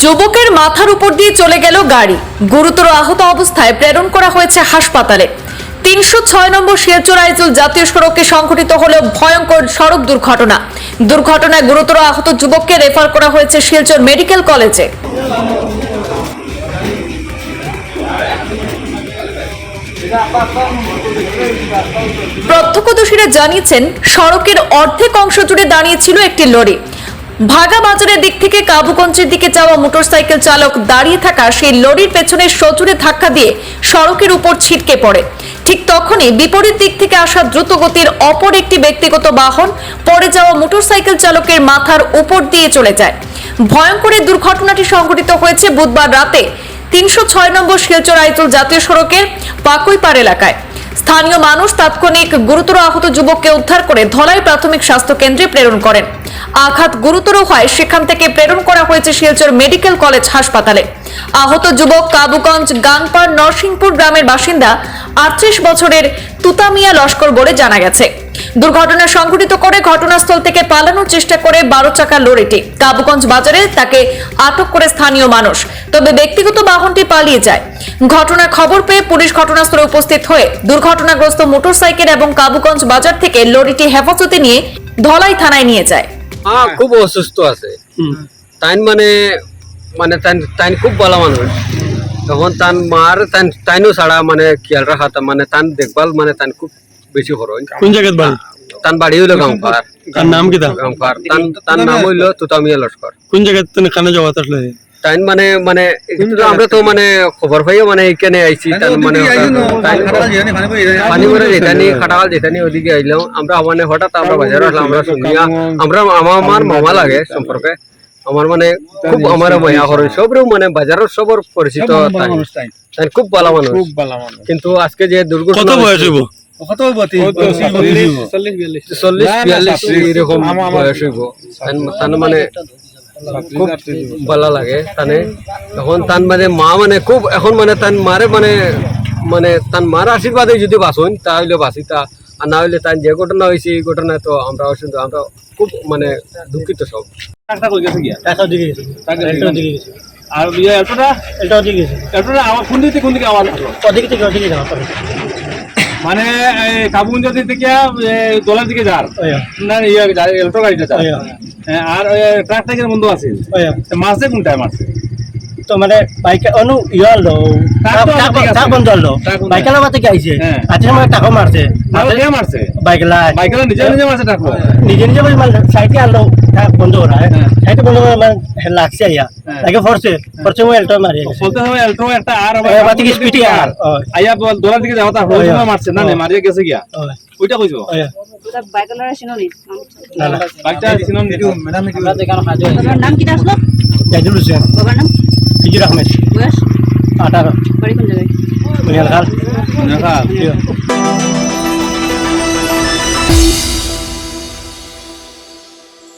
যুবকের মাথার উপর দিয়ে চলে গেল গাড়ি। গুরুতর আহত অবস্থায় প্রেরণ করা হয়েছে হাসপাতালে। তিনশো ছয় নম্বর শিয়াচর আইজল জাতীয় সড়কে সংঘটিত হল ভয়ঙ্কর সড়ক দুর্ঘটনা। দুর্ঘটনায় গুরুতর আহত যুবককে রেফার করা হয়েছে শিলচর মেডিকেল কলেজে। প্রত্যক্ষদর্শীরা জানিয়েছেন, সড়কের অর্ধেক অংশ জুড়ে দাঁড়িয়েছিল একটি লরি। ভাগা বাজারের দিক থেকে কাবুগঞ্জের দিকে যাওয়া মোটরসাইকেল চালক দাঁড়িয়ে থাকা সেই লরির পেছনে সজোরে ধাক্কা দিয়ে সড়কের উপর ছিটকে পড়ে। ঠিক তখনই বিপরীত দিক থেকে আসা দ্রুতগতির অপর একটি ব্যক্তিগত বাহন পড়ে যাওয়া মোটরসাইকেল চালকের মাথার উপর দিয়ে চলে যায়। ভয়ঙ্কর দুর্ঘটনাটি সংঘটিত হয়েছে বুধবার রাতে তিনশো ছয় নম্বর শিলচর আইচল জাতীয় সড়কের পাকুইপাড় এলাকায়। স্থানীয় মানুষ তাৎক্ষণিক গুরুতর আহত যুবককে উদ্ধার করে ধলাই প্রাথমিক স্বাস্থ্য কেন্দ্রে প্রেরণ করেন। আঘাত গুরুতর হয় সেখান থেকে প্রেরণ করা হয়েছে শিলচর মেডিকেল কলেজ হাসপাতালে। আহত যুবক কাবুগঞ্জ গাংপাড় নরসিংপুর গ্রামের বাসিন্দা, আটত্রিশ বছরের তুতামিয়া লস্কর বলে জানা গেছে। দুর্ঘটনা সংঘটিত করে ঘটনাস্থল থেকে পালানোর চেষ্টা করে বারো চাকার লরিটি। কাবুগঞ্জ বাজারে তাকে আটক করে স্থানীয় মানুষ। তবে ব্যক্তিগত বাহনটি পালিয়ে যায়। ঘটনার খবর পেয়ে পুলিশ ঘটনাস্থলে উপস্থিত হয়ে দুর্ঘটনাগ্রস্ত মোটরসাইকেল এবং কাবুগঞ্জ বাজার থেকে লরিটি হেফাজতে নিয়ে ধলাই থানায় নিয়ে যায়। হ্যাঁ খুব অসুস্থ আছে। তাইন মানে মানে তাইন তাইন খুব ভালো মানুষ। তখন তান মার তাইন তাইনও ছাড়া মানে খেয়াল রাখা মানে তান দেখভাল মানে তান খুব বেশি খরচ কোন জায়গাত বাড়ি? তান বাড়ি হইল গাঁওপার তার নাম কি দাম গাঁওপার তান তার নাম হইল তুতামিয়া লস্কর। কোন জায়গাত তুমি খানা যাওয়া আসলে? তাইন মানে মানে আমরা তো মানে খবর পাইও মানে এখানে আইছি তান মানে পানি করে যেতানি খাটাকাল যেতানি ওদিকে আইলাম। আমরা মানে হঠাৎ আমরা বাজারে আসলাম আমরা শুনিয়া আমরা আমার আমার মামা লাগে সম্পর্কে। আমার মানে খুব আমার মায়া করে সবরেও মানে বাজারের সবর পরিচিত তাই। তাই। খুব ভালো মানুষ। কিন্তু আজকে যে কত দুর্ঘটনা বয়স হইব? চল্লিশ বিয়াল্লিশ এরকম বয়স হইব। তান মানে খুব ভালো লাগে তানে। এখন তান মানে মা মানে খুব এখন মানে তান মারে মানে মানে তান মার আশীর্বাদে যদি বাঁচুন তাহলে বাঁচি তা আর না হইলে তান যে ঘটনা হয়েছে এই ঘটনায় তো আমরা অসুবিধা আমরা খুব মানে দুঃখিত সব। আর গেছে। এতটা আমার কোন দিক কোন দিকে আওয়াজ ওদিকে থেকে ওদিকে যাওয়া? মানে কাবুন যদি থেকে দোলার দিকে যার না ইয়ে ইলেকট্রো এলটো গাড়িটা যার। আর ওই ট্রাক থেকে বন্ধ আছে। মাসে কোনটায় মারছে তো মানে আছে। টাক বন্ধ লো টাক বন্ধ। বাইক নামাতে কি আইছে হ্যাঁ। আজকে সময় টাকা মারছে কে মারছে বাইক লাই বাইকের নিজে নিজে মারছে টাক নিজে নিজে বলে মানে সাইডে আনলো টাক বন্ধ করা হ্যাঁ। সাইডে বন্ধ করে মানে লাগছে আইয়া হ্যাঁ। লাগে ফরছে ফরছে মই এলটো মারি বলতে হবে এলটো একটা আর বাতি কি স্পিডে আর আইয়া বল দোলার দিকে যাওয়া তার ওই, মারছে না না মারিয়ে গেছে গিয়া ওইটা কইছো না না। বাইকটা সিনন বাবার নাম কি আসলো জাইদুল হোসেন বাবার নাম? হিজুর আহমেদ বয়স আঠারো বাড়ি কোন জায়গায়